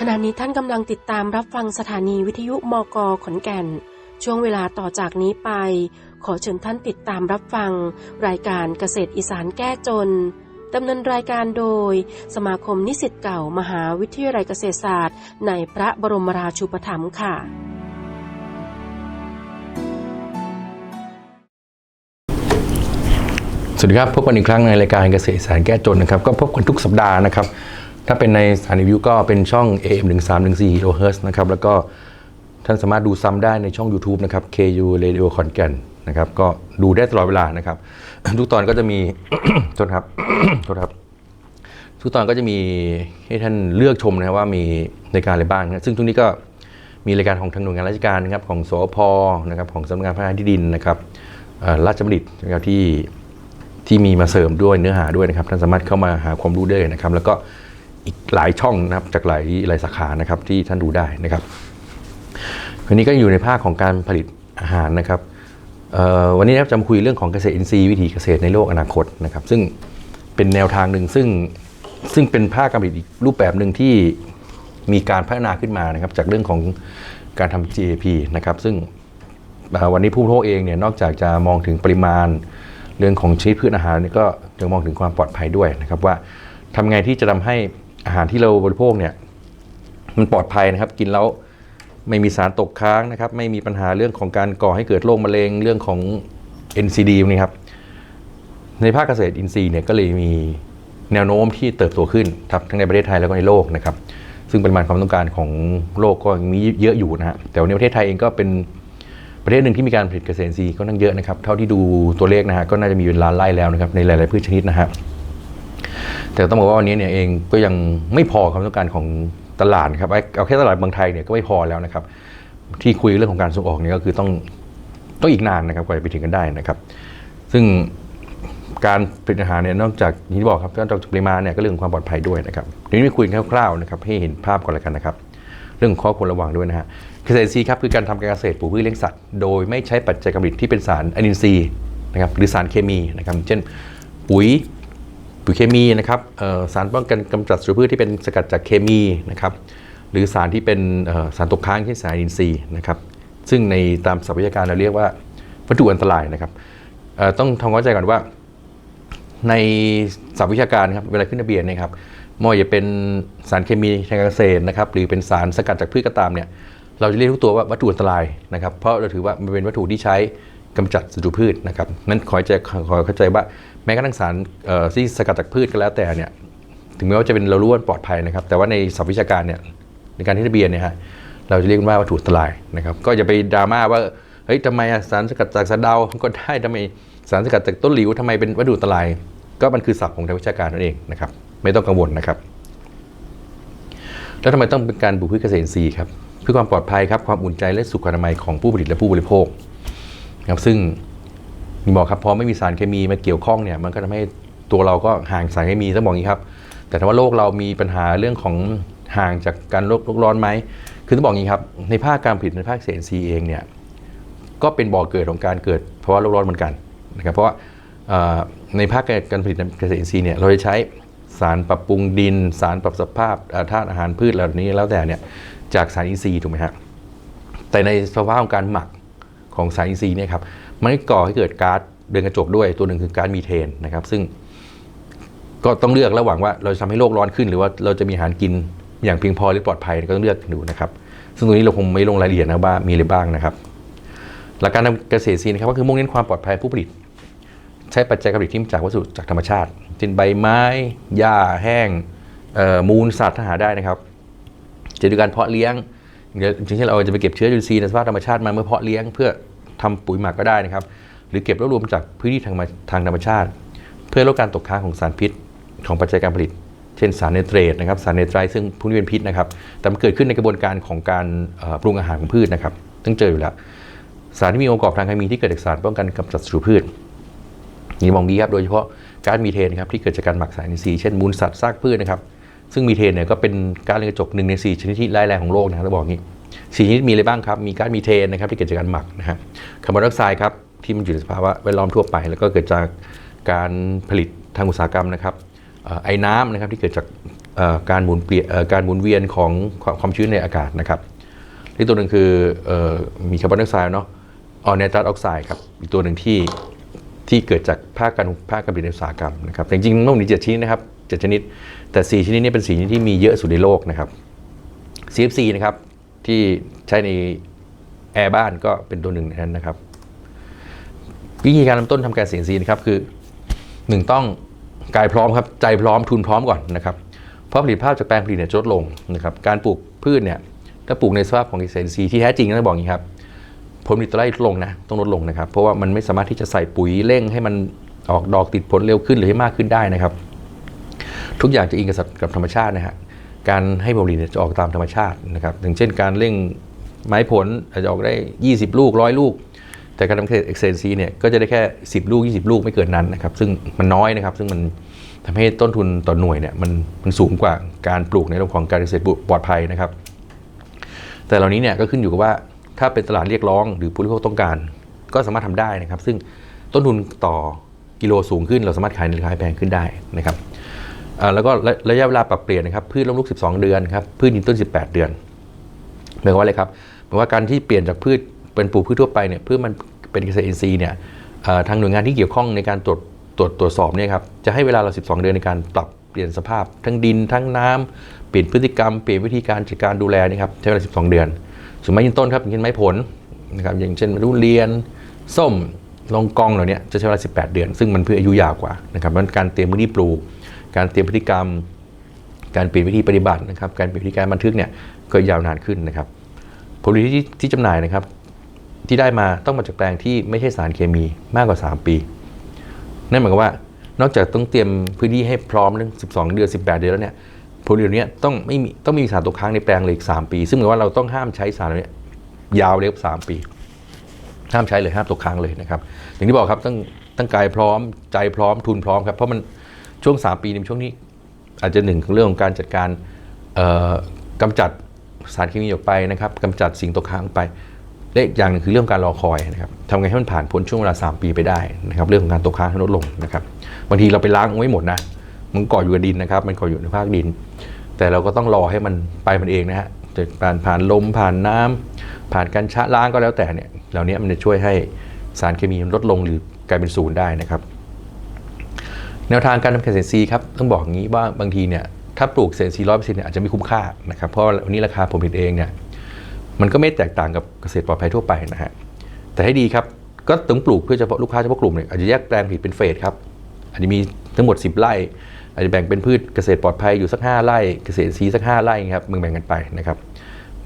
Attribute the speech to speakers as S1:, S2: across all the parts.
S1: ขณะนี้ท่านกำลังติดตามรับฟังสถานีวิทยุมกขอนแก่น ช่วงเวลาต่อจากนี้ไป ขอเชิญท่านติดตามรับฟัง รายการเกษตรอีสานแก้จนดำเนินรายการโดย สมาคมนิสิตเก่ามหาวิทยาลัยเกษตรศาสตร์ ในพระบรมราชูปถัมภ์ค่ะ
S2: สวัสดีครับ พบกันอีกครั้งในรายการเกษตรสารแก้จนนะครับ ก็พบกันทุกสัปดาห์นะครับ ถ้าเป็นในสถานีวิวก็เป็นช่อง AM 1 3 1 4 kHz นะครับ แล้วก็ท่านสามารถดูซ้ำได้ในช่อง YouTube นะครับ KU Radio ขอนแก่นนะครับ ก็ดูได้ตลอดเวลานะครับ ทุกตอนก็จะมีโทษครับโทษครับ ทุกตอนก็จะมีให้ท่านเลือกชมนะครับว่ามีรายการอะไรบ้างนะซึ่งทุกนี้ก็มีรายการของทางหน่วยงานราชการนะครับของสอพนะครับของสำนักงานพัฒนาที่ดินนะครับราชบัณฑิตนะครับที่ที่มีมาเสริมด้วยเนื้อหาด้วยนะครับ ท่านสามารถเข้ามาหาความรู้ได้นะครับ แล้วก็ อีกหลายช่องนะครับจากหลายหลายสาขานะครับที่ท่านดูได้นะครับวันนี้ก็อยู่ในภาคของการผลิตอาหารนะครับวันนี้นะครับจะมาคุยเรื่องของเกษตรอินทรีย์วิถีเกษตรในโลกอนาคตนะครับ ซึ่งเป็นแนวทางหนึ่งซึ่งซึ่งเป็นภาคการผลิตอีกรูปแบบหนึ่งที่มีการพัฒนาขึ้นมานะครับ จากเรื่องของการทำ GAP นะครับ ซึ่งวันนี้ผู้โภคเองเนี่ยนอกจากจะมองถึงปริมาณเรื่องของชนิดพืชอาหารนี่ก็ยังมองถึงความปลอดภัยด้วยนะครับว่าทำไงที่จะทำให้ อาหารที่เราบริโภคเนี่ยมันปลอดภัยนะครับ กินแล้วไม่มีสารตกค้างนะครับ ไม่มีปัญหาเรื่องของการก่อให้เกิดโรคมะเร็งเรื่องของ NCD นี้ครับ ในภาคเกษตรอินทรีย์เนี่ยก็เลยมีแนวโน้มที่เติบโตขึ้นครับทั้งในประเทศไทยแล้วก็ในโลกนะครับ ซึ่งปริมาณความต้องการของโลกก็ยังมีเยอะอยู่นะฮะแต่ว่าในประเทศไทยเองก็เป็นประเทศหนึ่งที่มีการผลิตเกษตรอินทรีย์ก็นั่งเยอะนะครับ เท่าที่ดูตัวเลขนะฮะก็น่าจะมีเป็นล้านไร่แล้วนะครับในหลาย ๆพืชชนิดนะฮะ แต่ต้องบอกว่าวันนี้เนี่ยเองก็ยังไม่พอความต้องการของตลาดครับเอาแค่ตลาดเมืองไทยเนี่ยก็ไม่พอแล้วนะครับ ที่คุยเรื่องของการส่งออกเนี่ยก็คือต้องต้องอีกนานนะครับกว่าจะไปถึงกันได้นะครับ ซึ่งการผลิตอาหารเนี่ยนอกจากที่บอกครับนอกจากปริมาณเนี่ยก็เรื่องความปลอดภัยด้วยนะครับเดี๋ยวนี้คุยคร่าวๆนะครับให้เห็นภาพก่อนแล้วกันนะครับ เรื่องข้อควรระวังด้วยนะฮะเกษตรอินทรีย์ครับคือการทำการเกษตรปลูกพืชเลี้ยงสัตว์โดยไม่ใช้ปัจจัยการผลิตที่เป็นสารอนินทรีย์นะครับหรือสารเคมีนะครับเช่นปุ๋ย ปุ๋ยเคมีนะครับสารป้องกันกำจัดศัตรูพืชที่เป็นสกัดจากเคมีนะครับหรือสารที่เป็นสารตกค้างที่สารอินทรีย์นะครับซึ่งในตามศัพท์วิชาการเราเรียกว่าวัตถุอันตรายนะครับต้องทำความเข้าใจก่อนว่าในศัพท์วิชาการครับเวลาขึ้นทะเบียนนยครับไม่ว่าจะเป็นสารเคมีทางเกษตรนะครับหรือเป็นสารสกัดจากพืชก็ตามเนี่ยเราจะเรียกทุกตัวว่าวัตถุอันตรายนะครับเพราะเราถือว่ามันเป็นวัตถุที่ใช้ กำจัดศัตรูพืชนะครับนั้นขอให้ใจขอเข้าใจว่าแม้กระทั่งสารที่สกัดจากพืชก็แล้วแต่เนี่ยถึงแม้ว่าจะเป็นเรารู้ว่าปลอดภัยนะครับ แต่ว่าในศัพท์วิชาการเนี่ยในการที่ทะเบียนเนี่ยฮะเราจะเรียกว่าวัตถุอันตรายนะครับ ก็อย่าไปดราม่าว่าเฮ้ยทำไมสารสกัดจากสะเดาก็ได้ทำไมสารสกัดจากต้นหลิวทำไมเป็นวัตถุอันตราย ก็มันคือศัพท์ของทางวิชาการนั่นเองนะครับ ไม่ต้องกังวลนะครับ แล้วทำไมต้องเป็นการปลูกพืชเกษตรอินทรีย์ครับเพื่อความปลอดภัยครับความอุ่นใจและสุขอนามัยของผู้ผลิตและผู้บริโภค ครับซึ่งมีบอกครับพอไม่มีสารเคมีมาเกี่ยวข้องเนี่ยมันก็ทำให้ตัวเราก็ห่างสารเคมีต้องบอกอย่างนี้ครับ แต่ถ้าว่าโลกเรามีปัญหาเรื่องของห่างจากการโลกโลกร้อนไหมคือต้องบอกอย่างนี้ครับในภาคการผลิตในภาคเกษตรอินทรีเองเนี่ยก็เป็นบ่อเกิดของการเกิดภาวะโลกร้อนเหมือนกันนะครับเพราะว่าในภาคการผลิตเกษตรอินทรีย์เนี่ยเราจะใช้สารปรับปรุงดิน สารปรับสภาพธาตุอาหารพืชเหล่านี้แล้วแต่เนี่ยจากสารอินทรีย์ถูกไหมฮะแต่ในสภาพของการหมัก ของสารอินทรีย์เนี่ยครับมันก่อให้เกิดก๊าซเรือนกระจกด้วยตัวหนึ่งคือก๊าซมีเทนนะครับ ซึ่งก็ต้องเลือกระหว่างว่าเราจะทำให้โลกร้อนขึ้น หรือว่าเราจะมีอาหารกินอย่างเพียงพอหรือปลอดภัยก็ต้องเลือกดูนะครับ ซึ่งตรงนี้เราคงไม่ลงรายละเอียดนะว่ามีอะไรบ้างนะครับ หลักการทำเกษตรซีนะครับก็คือมุ่งเน้นความปลอดภัยผู้ผลิต ใช้ปัจจัยการผลิตที่มาจากวัสดุจากธรรมชาติเช่นใบไม้หญ้าแห้งมูลสัตว์ถ้าหาได้นะครับจะดูการเพาะเลี้ยงเดี๋ยวอย่างเช่นเราจะไปเก็บเชื้อจุลินทรีย์ในสภาพธรรมชาติมาเมื่อเพาะเลี้ยงเพื่อ ทำปุ๋ยหมักก็ได้นะครับ หรือเก็บรวบรวมจากพื้นที่ทางทางธรรมชาติ เพื่อลดการตกค้างของสารพิษของปัจจัยการผลิต เช่นสารไนเตรตนะครับสารไนไตรท์ซึ่งพวกนี้เป็นพิษนะครับ แต่มันเกิดขึ้นในกระบวนการของการปรุงอาหารของพืชนะครับต้องเจออยู่แล้วสารที่มีองค์ประกอบทางเคมีที่เกิดจากสารป้องกันกำจัดศัตรูพืชนี่มองดีครับโดยเฉพาะก๊าซมีเทนครับที่เกิดจากการหมักสารอินทรีย์เช่นมูลสัตว์ซากพืชนะครับซึ่งมีเทนเนี่ยก็เป็นก๊าซเรือนกระจกหนึ่งในสี่ชนิดที่ร้ายแรงของโลกนะครับเราบอกอย่างนี้ สี่ชนิดมีอะไรบ้างครับ มีก๊าซมีเทนนะครับที่เกิดจากการหมักนะฮะคาร์บอนไดออกไซด์ครับที่มันอยู่ในสภาวะแวดล้อมทั่วไป แล้วก็เกิดจากการผลิตทางอุตสาหกรรมนะครับไอ้น้ำนะครับที่เกิดจากการหมุนเปลี่ยนการหมุนเวียนของความชื้นในอากาศนะครับที่ตัวหนึ่งคือมีคาร์บอนไดออกไซด์เนาะออเนตัสออกไซด์ครับอีกตัวหนึ่งที่ที่เกิดจากภาคการภาคการผลิตอุตสาหกรรมนะครับแต่จริงๆมันมีเจ็ดชนิดนะครับเจ็ดชนิด แต่สี่ชนิดนี้เป็นสี่ชนิดที่มีเยอะสุดในโลกนะครับ CFC นะครับ ที่ใช้ในแอร์บ้านก็เป็นตัวหนึ่งในนั้นนะครับ วิธีการเริ่มต้นทำการเสี่ยงซีนะครับคือหนึ่งต้องกายพร้อมครับใจพร้อมทุนพร้อมก่อนนะครับเพราะผลิตภาพจากแปลงผลิตเนี่ยลดลงนะครับการปลูกพืชเนี่ยถ้าปลูกในสภาพของเกษตรอินทรีที่แท้จริงต้องบอกอย่างนี้ครับผลผลิตไร่ลดลงนะต้องลดลงนะครับ เพราะว่ามันไม่สามารถที่จะใส่ปุ๋ยเร่งให้มันออกดอกติดผลเร็วขึ้นหรือให้มากขึ้นได้นะครับ ทุกอย่างจะอิงกับกับธรรมชาตินะฮะ การให้ผลผลิตเนี่ยจะออกตามธรรมชาตินะครับอย่างเช่นการเร่งไม้ผลอาจจะออกได้ 20 ลูกร้อยลูก แต่การทำเกษตรเอ็กเซนซีเนี่ยก็จะได้แค่ 10 ลูก 20 ลูกไม่เกินนั้นนะครับซึ่งมันน้อยนะครับ ซึ่งมันทำให้ต้นทุนต่อหน่วยเนี่ยมันมันสูงกว่าการปลูกในเรื่องของการเกษตรปลอดภัยนะครับ แต่เหล่านี้เนี่ยก็ขึ้นอยู่กับว่าถ้าเป็นตลาดเรียกร้องหรือผู้บริโภคต้องการ ก็สามารถทำได้นะครับ ซึ่งต้นทุนต่อกิโลสูงขึ้นเราสามารถขายในราคาแพงขึ้นได้นะครับ แล้วก็ระยะเวลาปรับเปลี่ยนนะครับพืชล้มลุก 12 เดือนครับพืชยืนต้น 18 เดือนหมายความว่าอะไรครับหมายว่าการที่เปลี่ยนจากพืชเป็นปลูกพืชทั่วไปเนี่ยพื่อมันเป็นเกษตรอินทรีย์เนี่ยทางหน่วยงานที่เกี่ยวข้องในการตรวจตรวจตรวจสอบเนี่ยครับจะให้เวลาเรา 12 เดือนในการปรับเปลี่ยนสภาพ ทั้งดินทั้งน้ำเปลี่ยนพฤติกรรมเปลี่ยนวิธีการจัดการดูแลนี่ครับใช้เวลา 12 เดือนส่วนไม้ยืนต้นครับอย่างเช่นไม้ผลนะครับอย่างเช่นทุเรียนส้มลองกองเหล่านี้จะใช้เวลา 18 เดือน ซึ่งมันเพื่ออายุยาวกว่านะครับเพราะการเตรียมพื้นที่ปลูก การเตรียมพฤติกรรม การเปลี่ยนวิธีปฏิบัตินะครับการเปลี่ยนวิธีการบันทึกเนี่ยก็ยาวนานขึ้นนะครับผลิตที่ที่จำหน่ายนะครับ ที่ได้มาต้องมาจากแปลงที่ไม่ใช่สารเคมีมากกว่า 3 ปี นั่นหมายความว่านอกจากต้องเตรียมพื้นที่ให้พร้อมเรื่อง 12 เดือน 18 เดือนแล้วเนี่ยผลิตเนี้ยต้องไม่มีต้องไม่มีสารตกค้างในแปลงเลยอีก 3 ปี ซึ่งหมายว่าเราต้องห้ามใช้สารเนี้ยยาวเลยครับ3ปี ห้ามใช้เลยห้ามตกค้างเลยนะครับ อย่างที่บอกครับต้องตั้งกายพร้อมใจพร้อมทุนพร้อมครับเพราะมัน ช่วง 3 ปีในช่วงนี้ อาจจะหนึ่งเรื่องของการจัดการเอ่อกำจัดสารเคมีออกไปนะครับกำจัดสิ่งตกค้างไปและอีกอย่างหนึงคือเรื่องการรอคอยนะครับทำไงให้มันผ่านพ้นช่วงเวลา 3 ปีไปได้นะครับ เรื่องของการตกค้างให้ลดลงนะครับบางทีเราไปล้างไว้หมดนะมันก่ออยู่กับดินนะครับ มันก่ออยู่ในภาคดิน แต่เราก็ต้องรอให้มันไปมันเองนะฮะจะผ่านผ่านลมผ่านน้ำผ่านการชะล้างก็แล้วแต่เนี่ยเหล่านี้มันจะช่วยให้สารเคมีมันลดลงหรือกลายเป็นศูนย์ได้นะครับ แนวทางการทำเกษตรอินทรีครับต้องบอกอย่างนี้ว่าบางทีเนี่ยถ้าปลูกเกษตรซีร้อยเปอร์เซ็นต์เนี่ยอาจจะไม่คุ้มค่านะครับเพราะวันนี้ราคาผมผลิตเองเนี่ยมันก็ไม่แตกต่างกับเกษตรปลอดภัยทั่วไปนะฮะแต่ให้ดีครับก็ต้องปลูกเพื่อเฉพาะลูกค้าเฉพาะกลุ่มเนี่ยอาจจะแยกแปลงผลิตเป็นเฟสครับอาจจะมีทั้งหมด 10 ไร่อาจจะแบ่งเป็นพืชเกษตรปลอดภัยอยู่สัก 5 ไร่ เกษตรอินทรีสัก 5 ไร่ครับมึงแบ่งกันไปนะครับ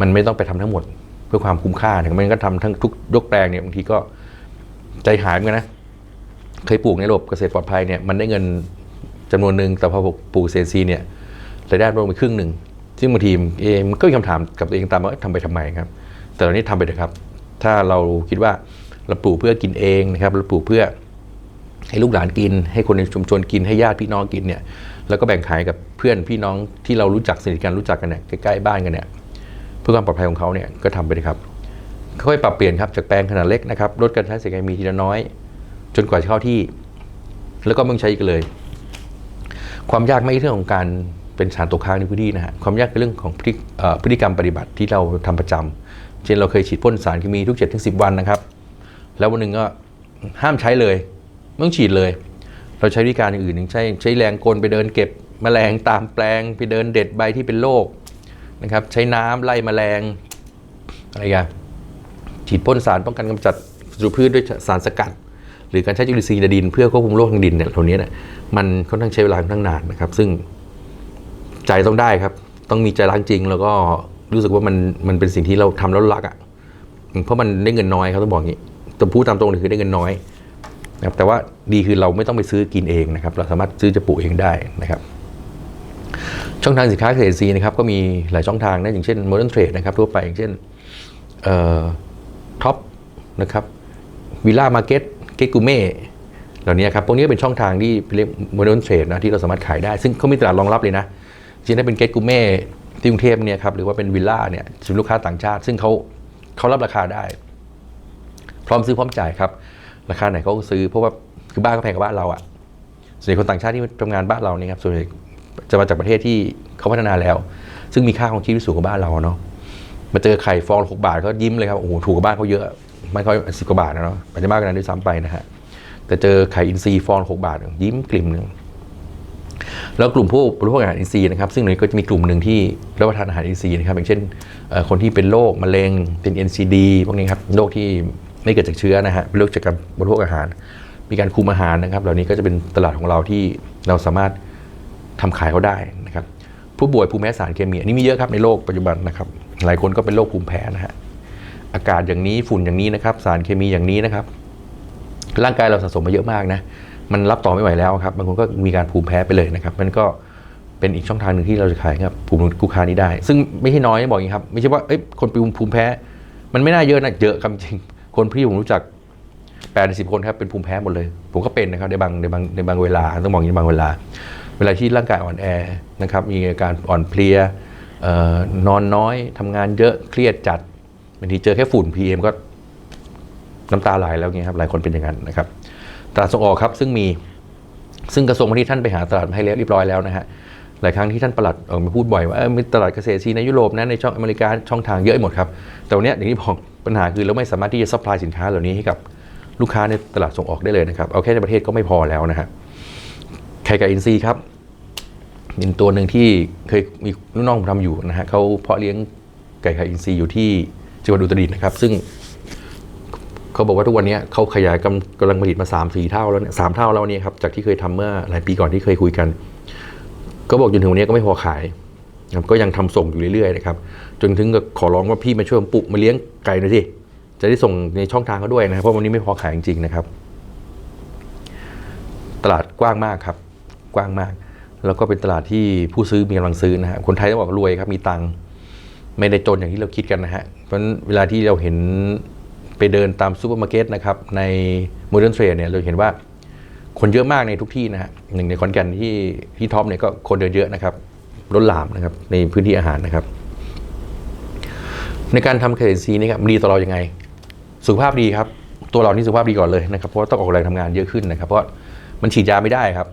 S2: มันไม่ต้องไปทำทั้งหมดเพื่อความคุ้มค่านะครับมันก็ทำทั้งทุกยกแปลงเนี่ยบางทีก็ใจหายเหมือนกันนะ เคยปลูกในระบบเกษตรปลอดภัยเนี่ยมันได้เงินจำนวนหนึ่งแต่พอปลูกเซนซีเนี่ยรายได้ลดไปครึ่งหนึ่งซึ่งบางทีเองมันก็มีคำถามกับตัวเองตามว่าทำไปทำไมครับ แต่ตอนนี้ทำไปเถอะครับ ถ้าเราคิดว่าเราปลูกเพื่อกินเองนะครับเราปลูกเพื่อให้ลูกหลานกิน ให้คนในชุมชนกินให้ญาติพี่น้องกินเนี่ยแล้วก็แบ่งขายกับเพื่อนพี่น้องที่เรารู้จักสนิทกันรู้จักกันเนี่ยใกล้ๆบ้านกันเนี่ยเพื่อความปลอดภัยของเขาเนี่ยก็ทำไปเลยครับค่อยปรับเปลี่ยนครับจากแปลงขนาดเล็กนะครับลดการใช้สารเคมีทีละน้อย จนกว่าจะเข้าที่ แล้วก็ไม่ต้องใช้อีกเลย ความยากไม่ใช่เรื่องของการเป็นสารตกค้างในพื้นที่นะฮะความยากเป็นเรื่องของพฤติพฤติกรรมปฏิบัติที่เราทำประจำเช่นเราเคยฉีดพ่นสารเคมีทุก7จ็ดถึงสิวันนะครับ แล้ววันหนึ่งก็ห้ามใช้เลยไม่ต้องฉีดเลย เราใช้วิธีการอย่างอื่นอย่างใช้ใช้แรงกลไปเดินเก็บแมลงตามแปลงไปเดินเด็ดใบที่เป็นโรคนะครับใช้น้ำไล่แมลงอะไรกันฉีดพ่นสารป้องกันกำจัดศัตรูพืชด้วยสารสกัด หรือการใช้จุลินทรีย์ในดิน เพื่อควบคุมโรคทางดินเนี่ยเหล่านี้เนี่ยมันค่อนข้างใช้เวลาค่อนข้างนานนะครับ ซึ่งใจต้องได้ครับ ต้องมีใจรักจริง แล้วก็รู้สึกว่ามันมันเป็นสิ่งที่เราทำแล้วรักอะเพราะมันได้เงินน้อยครับต้องบอกอย่างนี้ต้องพูดตามตรงเลยคือได้เงินน้อยนะครับแต่ว่าดีคือเราไม่ต้องไปซื้อกินเองนะครับ เราสามารถซื้อจะปลูกเองได้นะครับ ช่องทางสินค้าเกษตรีนะครับก็มีหลายช่องทางนะอย่างเช่น modern trade นะครับทั่วไปอย่างเช่นท็อปนะครับวิลล่ามาร์เก็ต เกกูเม่เหล่านี้ครับพวกนี้เป็นช่องทางที่เรียก modern trade นะที่เราสามารถขายได้ ซึ่งเขามีตลาดรองรับเลยนะจริงๆถ้าเป็นเกกูเม่ที่กรุงเทพเนี่ยครับหรือว่าเป็นวิลล่าเนี่ยจะเป็นลูกค้าต่างชาติ ซึ่งเขาเขารับราคาได้ พร้อมซื้อพร้อมจ่ายครับ ราคาไหนเขาก็ซื้อเพราะว่าคือบ้านก็แพงกว่าบ้านเราอะส่วนใหญ่คนต่างชาติที่ทำงานบ้านเราเนี่ยครับส่วนใหญ่จะมาจากประเทศที่เขาพัฒนาแล้ว ซึ่งมีค่าของชีวิตสูงกว่าบ้านเราเนาะมาเจอไข่ฟองหกบาทก็ยิ้มเลยครับโอ้โหถูกกว่าบ้านเขาเยอะ บ้านเขาสิบกว่าบาทนะเนาะอาจจะมากกว่านั้นด้วยซ้ำไปนะฮะแต่เจอไข่อินทรีย์ฟองหกบาท ยิ้มกลิ่มหนึ่งแล้วกลุ่มผู้บริโภคอาหารอินทรีย์นะครับ ซึ่งในนี้ก็จะมีกลุ่มหนึ่งที่รับประทานอาหารอินทรีย์นะครับ อย่างเช่นคนที่เป็นโรคมะเร็งเป็น NCD พวกนี้ครับโรคที่ไม่เกิดจากเชื้อนะฮะเป็นโรคจากการบริโภคอาหาร มีการคุมอาหารนะครับ เหล่านี้ก็จะเป็นตลาดของเราที่เราสามารถทำขายเขาได้นะครับ ผู้ป่วยภูมิแพ้สารเคมีอันนี้มีเยอะครับในโลกปัจจุบันนะครับ หลายคนก็เป็นโรคภูมิแพ้นะฮะ อากาศอย่างนี้ฝุ่นอย่างนี้นะครับ สารเคมีอย่างนี้นะครับ ร่างกายเราสะสมมาเยอะมากนะมันรับต่อไม่ไหวแล้วครับบางคนก็มีการภูมิแพ้ไปเลยนะครับมันก็เป็นอีกช่องทางหนึ่งที่เราจะขายครับภูมิคุ้มกันนี้ได้ ซึ่งไม่ใช่น้อยบอกอย่างนี้ครับไม่ใช่ว่าเอ้ยคนเป็นภูมิแพ้ มันไม่น่าเยอะนะเยอะครับจริงคนพี่ผมรู้จักแปดสิบคนครับเป็นภูมิแพ้หมดเลย ผมก็เป็นนะครับในบางในบางในบางเวลาต้องบอกอย่างนี้บางเวลา เวลาที่ร่างกายอ่อนแอนะครับมีอาการอ่อนเพลียออนอนน้อยทำงานเยอะเครียดจัด บางทีเจอแค่ฝุ่น PM ก็น้ำตาไหลแล้วเงี้ยครับ หลายคนเป็นอย่างนั้นนะครับ ตลาดส่งออกครับ ซึ่งมีซึ่งกระทรวงพาณิชย์ท่านไปหาตลาดมาให้แล้วเรียบร้อยแล้วนะฮะหลายครั้งที่ท่านประหลัดออกมาพูดบ่อยว่าเออมีตลาดเกษตรซีในยุโรปนะในช่องอเมริกาช่องทางเยอะหมดครับ แต่วันเนี้ยอย่างที่บอกปัญหาคือเราไม่สามารถที่จะซัพพลายสินค้าเหล่านี้ให้กับลูกค้าในตลาดส่งออกได้เลยนะครับ เอาแค่ในประเทศก็ไม่พอแล้วนะฮะไข่ไก่อินทรีย์ครับเป็นตัวหนึ่งที่เคยมีลูกน้องผมทำอยู่นะฮะเขาเพาะเลี้ยงไก่ไข่อินทรีย์อยู่ที่ จังหวัดอุตรดิตถ์นะครับ ซึ่งเขาบอกว่าทุกวันนี้เขาขยายกำกำลังผลิตมา3ามสี่เท่าแล้วเนี่ยสามเท่าแล้วเนี่ยครับจากที่เคยทำเมื่อหลายปีก่อนที่เคยคุยกัน ก็บอกจนถึงวันนี้ก็ไม่พอขายนะครับก็ยังทำส่งอยู่เรื่อยๆนะครับจนถึงกับขอร้องว่าพี่มาช่วยผมปลูกมาเลี้ยงไก่หน่อยสิจะได้ส่งในช่องทางเขาด้วยนะครับเพราะวันนี้ไม่พอขายจริงๆนะครับ ตลาดกว้างมากครับ กว้างมาก แล้วก็เป็นตลาดที่ผู้ซื้อมีกำลังซื้อนะฮะคนไทยต้องบอกรวยครับมีตังค์ ไม่ได้จนอย่างที่เราคิดกันนะฮะ เพราะเวลาที่เราเห็นไปเดินตามซูเปอร์มาร์เก็ตนะครับในโมเดิร์นเทรดเนี่ยเราเห็นว่าคนเยอะมากในทุกที่นะฮะหนึ่งในคอนแกนที่ที่ท็อปเนี่ยก็คนเดินเยอะนะครับล้นหลามนะครับในพื้นที่อาหารนะครับ ในการทำเครซีนี่ครับมันดีต่อเรายังไง สุขภาพดีครับ ตัวเรานี่สุขภาพดีก่อนเลยนะครับเพราะต้องออกแรงทำงานเยอะขึ้นนะครับ เพราะมันฉีดยาไม่ได้ครับ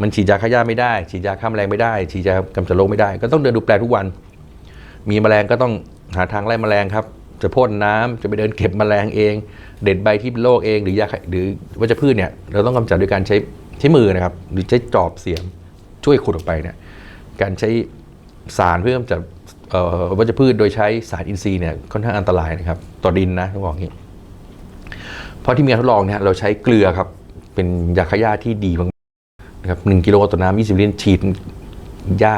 S2: มันฉีดยาฆ่าหญ้าไม่ได้ ฉีดยาฆ่าแมลงไม่ได้ ฉีดยากำจัดโรคไม่ได้ ก็ต้องเดินดูแปลทุกวัน มีแมลงก็ต้องหาทางไล่แมลงครับ จะพ่นน้ำจะไปเดินเก็บแมลงเอง เด็ดใบที่เป็นโรคเองหรือยาหรือวัชพืชเนี่ยเราต้องกำจัดด้วยการใช้ใช้มือนะครับ หรือใช้จอบเสียมช่วยขุดออกไปเนี่ยการใช้สารเพื่อกำจัดวัชพืชโดยใช้สารอินทรีย์เนี่ยค่อนข้างอันตรายนะครับ ต่อดินนะต้องบอกอย่างนี้เพราะที่มีการทดลองเนี่ยเราใช้เกลือครับเป็นยาฆ่าหญ้าที่ดีมากนะครับหนึ่งกิโลต่อน้ำยี่สิบลิตรฉีดหญ้า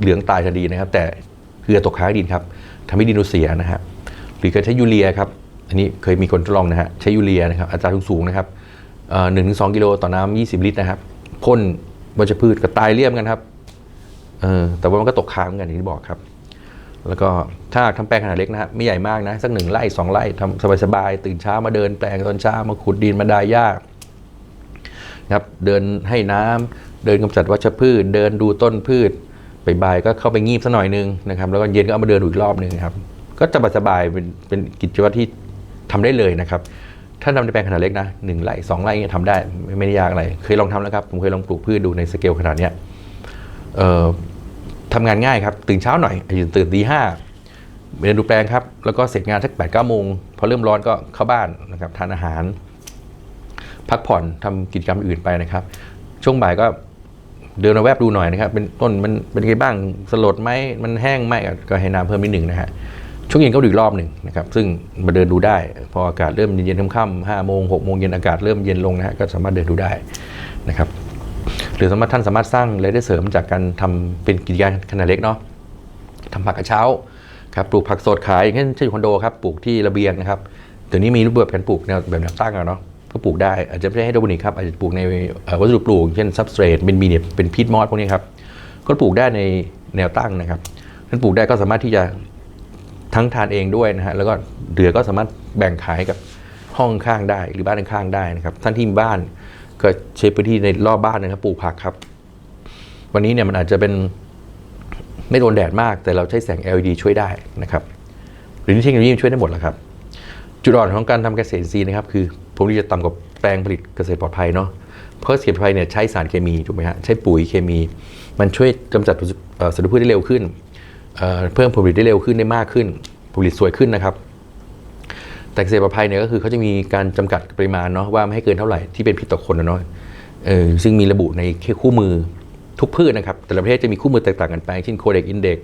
S2: เหลืองตายทันทีนะครับ แต่ เกลือตกค้างดินครับทำให้ดินเราเสียนะฮะหรือการใช้ยูเรียครับอันนี้เคยมีคนทดลองนะฮะใช้ยูเรียนะครับอัตราสูงๆนะครับหนึ่งถึงสองกิโลต่อน้ำยี่สิบลิตรนะครับพ่นวัชพืชก็ตายเลี่ยมกันครับเออแต่ว่ามันก็ตกค้างเหมือนกันอย่างที่บอกครับ แล้วก็ถ้าทำแปลงขนาดเล็กนะฮะไม่ใหญ่มากนะสักหนึ่งไร่สองไร่ทำสบายๆตื่นเช้ามาเดินแปลงตอนเช้ามาขุดดินมาดายหญ้านะครับเดินให้น้ำเดินกำจัดวัชพืช เดินดูต้นพืช บ่ายก็เข้าไปงีบสักหน่อยนึงนะครับ แล้วก็เย็นก็เอามาเดินดูอีกรอบนึงครับ ก็จะสบายเป็นเป็นกิจวัตรที่ทำได้เลยนะครับ ถ้าทำในแปลงขนาดเล็กนะหนึ่งไร่สองไร่เงี้ยทำได้ไม่ไม่ได้ยากอะไร เคยลองทำแล้วครับ ผมเคยลองปลูกพืชดูในสเกลขนาดเนี้ยเอ่อทำงานง่ายครับ ตื่นเช้าหน่อยอาจจะตื่นตีห้าไปเดินดูแปลงครับ แล้วก็เสร็จงานสักแปดเก้าโมงพอเริ่มร้อนก็เข้าบ้านนะครับทานอาหาร พักผ่อนทำกิจกรรมอื่นไปนะครับ ช่วงบ่ายก็ เดินมาแวบดูหน่อยนะครับ เป็นต้นมันเป็นไงบ้างสลดไหมมันแห้งไหมก็ให้น้ำเพิ่มนิดหนึ่งนะฮะช่วงเย็นก็ดูอีกรอบหนึ่งนะครับ ซึ่งมาเดินดูได้ พออากาศเริ่มเย็นๆค่ำๆห้าโมงหกโมงเย็นอากาศเริ่มเย็นลงนะฮะก็สามารถเดินดูได้นะครับหรือสามารถท่านสามารถสร้างรายได้เสริมจากการทำเป็นกิจการขนาดเล็กเนาะทำผักกระเช้าครับปลูกผักสดขายอย่างเช่นเช่นคอนโดครับปลูกที่ระเบียงนะครับเดี๋ยวนี้มีรูปแบบการปลูกแนวแบบแนวตั้งอะเนาะ ก็ปลูกได้ อาจจะไม่ใช่ไฮโดรโปนิกครับ อาจจะปลูกในวัสดุปลูก เช่นซับสเตรทเป็นมีเนี่ยเป็นพีทมอสพวกนี้ครับ ก็ปลูกได้ในแนวตั้งนะครับท่านปลูกได้ก็สามารถที่จะทั้งทานเองด้วยนะฮะแล้วก็เหลือก็สามารถแบ่งขายกับห้องข้างได้หรือบ้านข้างได้นะครับท่านที่มีบ้านก็ใช้พื้นที่ในรอบบ้านนะครับปลูกผักครับ วันนี้เนี่ยมันอาจจะเป็นไม่โดนแดดมาก แต่เราใช้แสง LED ช่วยได้นะครับ หรือเทคโนโลยีมันช่วยได้หมดแหละครับ จุดอ่อนของการทำเกษตรอินทรีย์นะครับคือ ผมที่จะต่ำกว่าแปลงผลิตเกษตรปลอดภัยเนาะเพราะเกษตรปลอดภัยเนี่ยใช้สารเคมีถูกไหมฮะใช้ปุ๋ยเคมี มันช่วยกำจัดเอ่อศัตรูพืชได้เร็วขึ้นเเพิ่มผลผลิตได้เร็วขึ้นได้มากขึ้น ผลผลิตสวยขึ้นนะครับ แต่เกษตรปลอดภัยเนี่ยก็คือเขาจะมีการจำกัดปริมาณเนาะว่าไม่ให้เกินเท่าไหร่ที่เป็นพิษต่อคนนะเนาะซึ่งมีระบุในคู่มือทุกพืชนะครับ แต่ละประเทศจะมีคู่มือแตกต่างกันไปเช่นโคเด็กอินเด็ก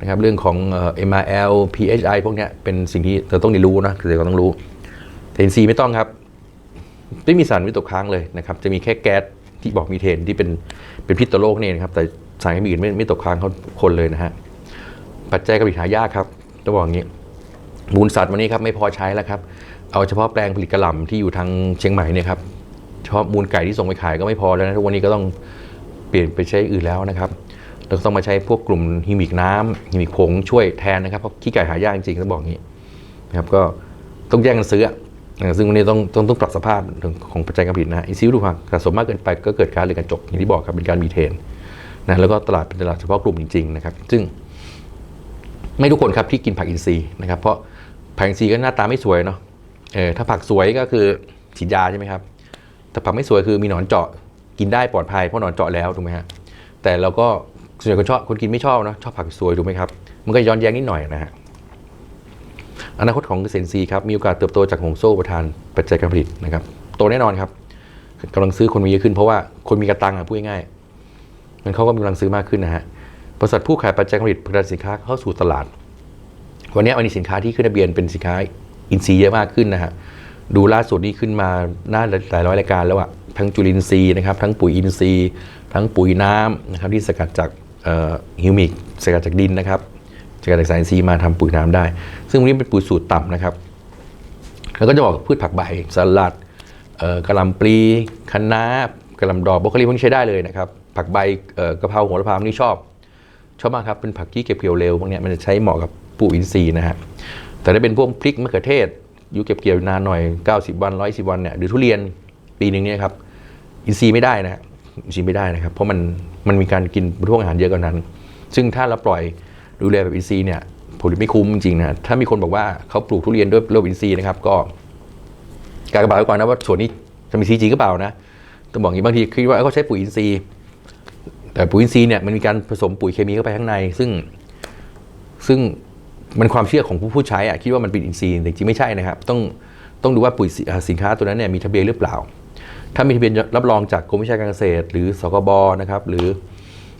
S2: นะครับเรื่องของเอ่อ MRL PHI พวกเนี้ยเป็นสิ่งที่เราต้องเรียนรู้นะเกษตรกรต้องรู้ แต่อินทรีไม่ต้องครับ ไม่มีสารวิตกค้างเลยนะครับจะมีแค่แก๊สที่บอกมีเทนที่เป็นเป็นพิษต่อโลกนี่นะครับแต่สารเคมีอื่นไม่ไม่ตกค้างเขาคนเลยนะฮะปัจจัยการผลิตหายากครับต้องบอกอย่างนี้มูลสัตว์วันนี้ครับไม่พอใช้แล้วครับเอาเฉพาะแปลงผลิตกระหล่ำที่อยู่ทางเชียงใหม่เนี่ยครับเฉพาะมูลไก่ที่ส่งไปขายก็ไม่พอแล้วนะทุกวันนี้ก็ต้องเปลี่ยนไปใช้อื่นแล้วนะครับเราต้องมาใช้พวกกลุ่มฮิมิกน้ำฮิมิกผงช่วยแทนนะครับเพราะขี้ไก่หายากจริงๆต้องบอกอย่างนี้นะครับก็ต้องแย่งกันซื้อ ซึ่งวันนี้ต้องต้องต้องปรับสภาพของปัจจัยการผลิตนะอินซิวดูความสะสมมากเกินไปก็เกิดการเรือนกระจกอย่างที่บอกครับเป็นการมีเทนนะแล้วก็ตลาดเป็นตลาดเฉพาะกลุ่มจริงๆนะครับซึ่งไม่ทุกคนครับที่กินผักอินทรีย์นะครับเพราะผักอินทรีย์ก็หน้าตาไม่สวยเนาะเออถ้าผักสวยก็คือฉีดยาใช่ไหมครับแต่ผักไม่สวยคือมีหนอนเจาะกินได้ปลอดภัยเพราะหนอนเจาะแล้วถูกไหมฮะแต่เราก็ส่วนใหญ่คนชอบคนกินไม่ชอบเนาะชอบผักสวยถูกไหมครับมันก็ย้อนแย้งนิดหน่อยนะฮะ อนาคตของเกษตรอินทรีครับมีโอกาสเติบโตจากห่วงโซ่ประทานปัจจัยการผลิตนะครับโตแน่นอนครับกำลังซื้อคนมีเยอะขึ้นเพราะว่าคนมีกระตังอะพูดง่ายๆมันเขาก็มีกำลังซื้อมากขึ้นนะฮะบริษัทผู้ขายปัจจัยการผลิตผลิตสินค้าเข้าสู่ตลาด วันนี้มันมีสินค้าที่ขึ้นทะเบียนเป็นสินค้าอินทรีย์เยอะมากขึ้นนะฮะดูล่าสุดนี่ขึ้นมาหน้าหลายร้อยรายการแล้วอะทั้งจุลินทรีย์นะครับทั้งปุ๋ยอินทรีย์ ทั้งปุ๋ยน้ำนะครับที่สกัดจากฮิวมิกสกัดจากดินนะครับ สกัดจากสารอินทรีย์มาทำปุ๋ยน้ำได้ ซึ่งวันนี้เป็นปุ๋ยสูตรต่ำนะครับ แล้วก็จะบอกพืชผักใบสลัดกระลำปลีคะน้ากระลำดอกบรอกโคลีพวกนี้ใช้ได้เลยนะครับ ผักใบเอ่อกะเพราโหระพานี่ชอบ ชอบมากครับ เป็นผักที่เก็บเกี่ยวเร็วพวกนี้มันจะใช้เหมาะกับปลูกอินทรีย์นะฮะ แต่ถ้าเป็นพวกพริกมะเขือเทศอยุเก็บเกี่ยวนานหน่อย 90 วัน 110 วันเนี่ยหรือทุเรียนปีหนึ่งเนี่ยครับอินทรีย์ไม่ได้นะฮะอินทรีย์ไม่ได้นะครับ เพราะมันมันมีการกินพวกอาหารเยอะกว่านั้น ซึ่งถ้าเราปล่อย ดูแลแบบอินทรีย์เนี่ยผลไม่คุ้มจริงนะถ้ามีคนบอกว่าเขาปลูกทุเรียนด้วยระบบอินทรีย์นะครับ ก็การกระบาดไว้ก่อนนะว่าส่วนนี้จะมีซีจริงหรือเปล่านะต้องบอกอย่างนี้บางทีคิดว่าเขาใช้ปุ๋ยอินทรีย์ แต่ปุ๋ยอินทรีย์เนี่ยมันมีการผสมปุ๋ยเคมีเข้าไปข้างใน ซึ่งซึ่งมันความเชื่อของผู้ผู้ใช้อะคิดว่ามันเป็นอินทรีย์แต่จริงไม่ใช่นะครับ ต้องต้องดูว่าปุ๋ยสิอ่าสินค้าตัวนั้นเนี่ยมีทะเบียนหรือเปล่า ถ้ามีทะเบียนรับรองจากกรมวิชาการเกษตร หรือสกบนะครับ หรือ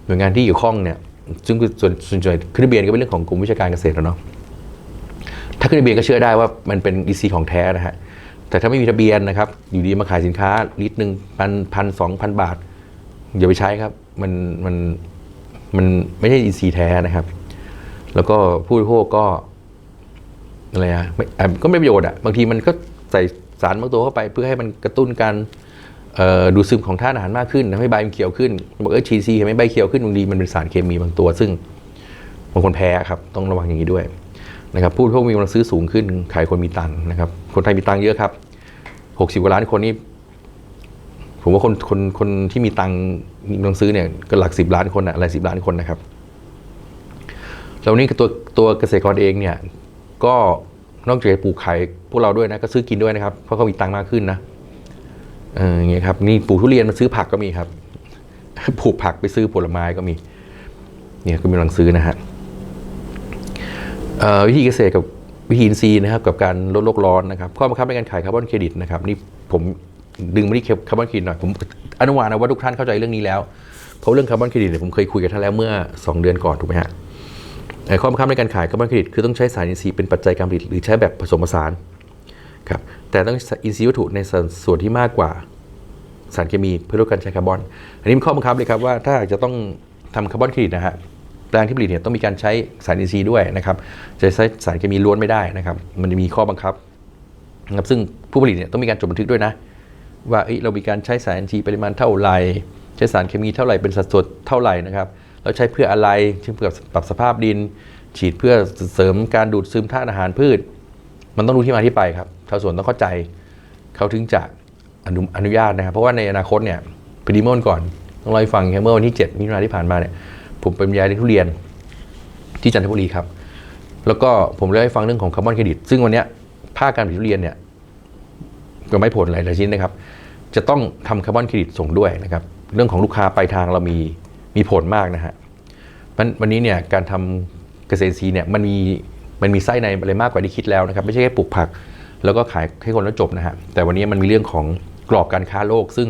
S2: หน่วยงานที่เกี่ยวข้องเนี่ย ซึ่งส่วนส่วนใหญ่ขึ้นทะเบียนก็เป็นเรื่องของกรมวิชาการเกษตรแล้วเนาะถ้าขึ้นทะเบียนก็เชื่อได้ว่ามันเป็นอินทรีของแท้นะฮะแต่ถ้าไม่มีทะเบียนนะครับ อยู่ดีมาขายสินค้าลิตรหนึ่งพันพันสองพันบาท อย่าไปใช้ครับ มันมันมันไม่ใช่อินทรีย์แท้นะครับ แล้วก็ผู้บริโภคก็อะไรอะ่ะก็ไม่ประโยชน์อะบางทีมันก็ใส่สารบางตัวเข้าไปเพื่อให้มันกระตุ้นการ ดูดซึมของธาตุอาหารมากขึ้นทำให้ใบมันเขียวขึ้นบอกเออชีซีเห็นไหมใบเขียวขึ้นบางทีมันเป็นสารเคมีบางตัว ซึ่งบางคนแพ้ครับต้องระวังอย่างนี้ด้วยนะครับผู้บริโภคมีกำลังซื้อสูงขึ้นขายคนมีตังค์นะครับ คนไทยมีตังค์เยอะครับหกสิบกว่าล้านคนนี่ผมว่าคนคนคนที่มีตังค์มีกำลังซื้อเนี่ยก็หลักสิบล้านคนอะอะไรสิบล้านคนนะครับแล้วนี่ตัวตัวเกษตรกรเองเนี่ยก็นอกจากจะปลูกขายพวกเราด้วยนะก็ซื้อกินด้วยนะครับเพราะเขามีตังค์มากขึ้นนะ อออย่างเงี้ยครับนี่ปลูกทุเรียนมาซื้อผักก็มีครับปลูกผักไปซื้อผลไม้ก็มี เนี่ยก็มีกำลังซื้อนะฮะวิธีเกษตรกับวิธีอินทรีย์นะครับ กับการลดโลกร้อนนะครับข้อบังคับในการขายคาร์บอนเครดิตนะครับนี่ผมดึงมาที่คาร์บอนเครดิตหน่อยผมอนุมานนะว่าทุกท่านเข้าใจเรื่องนี้แล้วเพราะเรื่องคาร์บอนเครดิตเนี่ยผมเคยคุยกับท่านแล้วเมื่อ 2 เดือนก่อนถูกไหมฮะข้อบังคับในการขายคาร์บอนเครดิตคือต้องใช้สารอินทรีย์เป็นปัจจัยการผลิตหรือใช้แบบผสมผสาน ครับแต่ต้องอินทรีย์วัตถุในส,ส่วนที่มากกว่าสารเคมีเพื่อลดการใช้คาร์บอน อันนี้เป็นข้อบังคับเลยครับว่าถ้าจะต้องทำคาร์บอนเครดิตนะฮะแปลงที่ผลิตเนี่ยต้องมีการใช้สารอินทรีย์ด้วยนะครับจะใช้สารเคมีล้วนไม่ได้นะครับ มันจะมีข้อบังคับนะครับซึ่งผู้ผลิตเนี่ยต้องมีการจดบันทึกด้วยนะ ว่าเอ้ยเรามีการใช้สารอินทรีย์ปริมาณเท่าไหร่ใช้สารเคมีเท่าไหร่เป็นสัดส่วนเท่าไหร่นะครับแล้วใช้เพื่ออะไรเช่นเพื่อปรับสภาพดิน ฉีดเพื่อเสริมการดูดซึมธาตุอาหารพืช มันต้องรู้ที่มาที่ไปครับ ชาวสวนต้องเข้าใจเขาถึงจะอนุอนุญาตนะครับเพราะว่าในอนาคตเนี่ยพอดีเมื่อวันก่อนต้องเล่าให้ฟังแค่เมื่อวันที่7มิถุนายนที่ผ่านมาเนี่ยผมเป็นยายทุเรียนที่จันทบุรีครับ แล้วก็ผมเล่าให้ฟังเรื่องของคาร์บอนเครดิต ซึ่งวันนี้ภาคการผลิตทุเรียนเนี่ยก็ไม่ผลหลายชิ้นนะครับ จะต้องทำคาร์บอนเครดิตส่งด้วยนะครับ เรื่องของลูกค้าปลายทางเรามีมีผลมากนะฮะวันวันนี้เนี่ยการทำเกษตรอินทรีเนี่ยมันมีมันมีไส้ในอะไรมากกว่าที่คิดแล้วนะครับ ไม่ใช่แค่ปลูกผัก แล้วก็ขายให้คนแล้วจบนะฮะแต่วันนี้มันมีเรื่องของกรอบการค้าโลกซึ่ง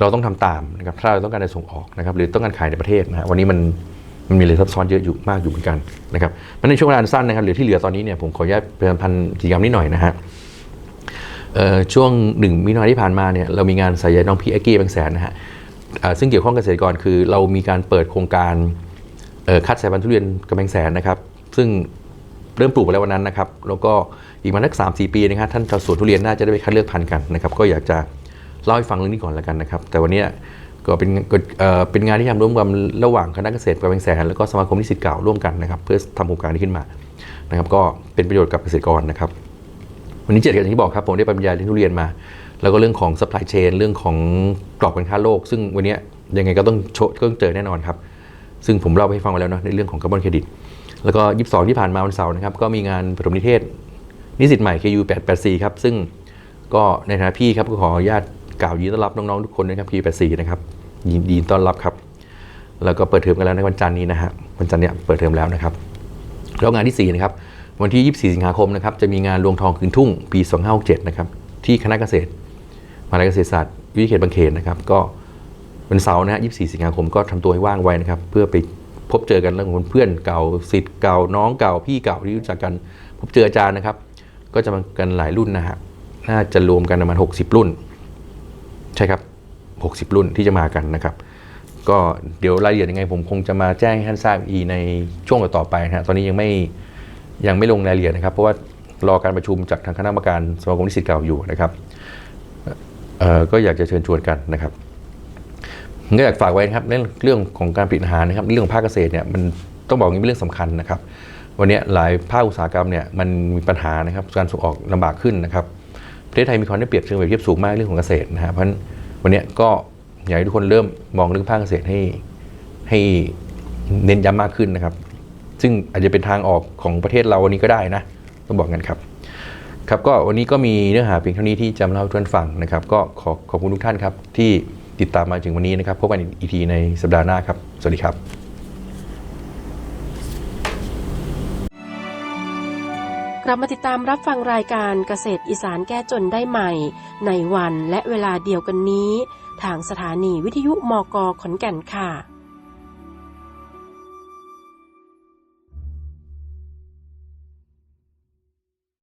S2: เราต้องทำตามนะครับถ้าเราต้องการจะส่งออกนะครับหรือต้องการขายในประเทศนะฮะวันนี้มันมันมีอะไรซับซ้อนเยอะอยู่มากอยู่เหมือนกันนะครับมันในช่วงเวลาสั้นนะครับหรือที่เหลือตอนนี้เนี่ยผมขออนุญาตประชาพันธ์กิจกรรมนิดหน่อยนะฮะเอ่อช่วงหนึ่งมิถุนายนที่ผ่านมาเนี่ยเรามีงานสายใยน้องพี่เอ็กกี้บางแสนนะฮะอ่าซึ่งเกี่ยวข้องกับเกษตรกรคือเรามีการเปิดโครงการเอ่อคัดสายพันธุ์ทุเรียนกำแพงแสนนะครับ ซึ่งเริ่มปลูกไปแล้ววันนั้นนะครับ แล้วก็ อีกมาสักสามสี่ปีนะครับท่านชาวสวนทุเรียนน่าจะได้ไปคัดเลือกพันธุ์กันนะครับก็อยากจะเล่าให้ฟังเรื่องนี้ก่อนแล้วกันนะครับ แต่วันนี้ก็เป็นเเป็นงานที่ทำร่วมกันระหว่างคณะเกษตรกำแพงแสนแล้วก็สมาคมนิสิตเก่าร่วมกันนะครับ เพื่อทำโครงการนี้ขึ้นมานะครับ ก็เป็นประโยชน์กับเกษตรกรนะครับ วันนี้เจ็ดอย่างที่บอกครับผมได้ปริญญาเรียนทุเรียนมา แล้วก็เรื่องของ supply chain เรื่องของกรอบการค้าโลก ซึ่งวันนี้ยังไงก็ต้องโชก็ต้องเจอแน่นอนครับ ซึ่งผมเล่าให้ฟังไปแล้วเนาะในเรื่องของคาร์บอนเครดิตแล้วก็ยีที่ผ่านมาวันเสาร์นะครับก็มีงานปฐมนิเทศ นิสิตใหม่ KU 884ครับซึ่งก็ในฐานะพี่ครับก็ขออนุญาตกล่าวยินต้อนรับน้องๆทุกคนนะครับ KU 84นะครับยินดีต้อนรับครับ แล้วก็เปิดเทอมกันแล้วในวันจันทร์นี้นะฮะวันจันทร์เนี่ยเปิดเทอมแล้วนะครับแล้วงานที่4นะครับวันที่ 24 สิงหาคมนะครับจะมีงานรวงทองคืนทุ่งปี 2567 นะครับที่คณะเกษตรมหาวิทยาลัยเกษตรศาสตร์วิทยาเขตบางเขนนะครับก็วันเสาร์นะฮะ24 สิงหาคมก็ทำตัวให้ว่างไว้นะครับเพื่อไปพบเจอกันเรื่องของเพื่อนเก่าสิทธิ์เก่าน้องเก่าพี่เก่าที่รู้จักกัน พบเจออาจารย์นะครับ ก็จะมากันหลายรุ่นนะฮะ น่าจะรวมกันประมาณ 60 รุ่น ใช่ครับ 60 รุ่นที่จะมากันนะครับ ก็เดี๋ยวรายละเอียดยังไงผมคงจะมาแจ้งให้ท่านทราบอีในช่วงต่อไปนะฮะ ตอนนี้ยังไม่ยังไม่ลงรายละเอียดนะครับ เพราะว่ารอการประชุมจากทางคณะกรรมการสมาคมนิสิตเก่าอยู่นะครับเอ่อก็อยากจะเชิญชวนกันนะครับก็อยากฝากไว้นะครับในเรื่องของการผลิตอาหารนะครับเรื่องของภาคเกษตรเนี่ยมันต้องบอกอย่างนี้เป็นเรื่องสำคัญนะครับ วันนี้หลายภาคอุตสาหกรรมเนี่ยมันมีปัญหานะครับการส่งออกลำบากขึ้นนะครับประเทศไทยมีความได้เปรียบเชิงเปรียบเทียบสูงมากเรื่องของเกษตรนะฮะเพราะฉะนั้นวันนี้ก็อยากให้ทุกคนเริ่มมองเรื่องภาคเกษตรให้ให้เน้นย้ำมากขึ้นนะครับ ซึ่งอาจจะเป็นทางออกของประเทศเราวันนี้ก็ได้นะต้องบอกกันครับ ครับก็วันนี้ก็มีเนื้อหาเพียงเท่านี้ที่จะมาเล่าทุกท่านฟังนะครับ ก็ขอขอบคุณทุกท่านครับที่ติดตามมาถึงวันนี้นะครับพบกันอีกทีในสัปดาห์หน้าครับ สวัสดีครับ
S1: กลับมาติดตามรับฟังรายการเกษตรอีสานแก้จนได้ใหม่ ในวันและเวลาเดียวกันนี้ ทางสถานีวิทยุมกขอนแก่นค่ะ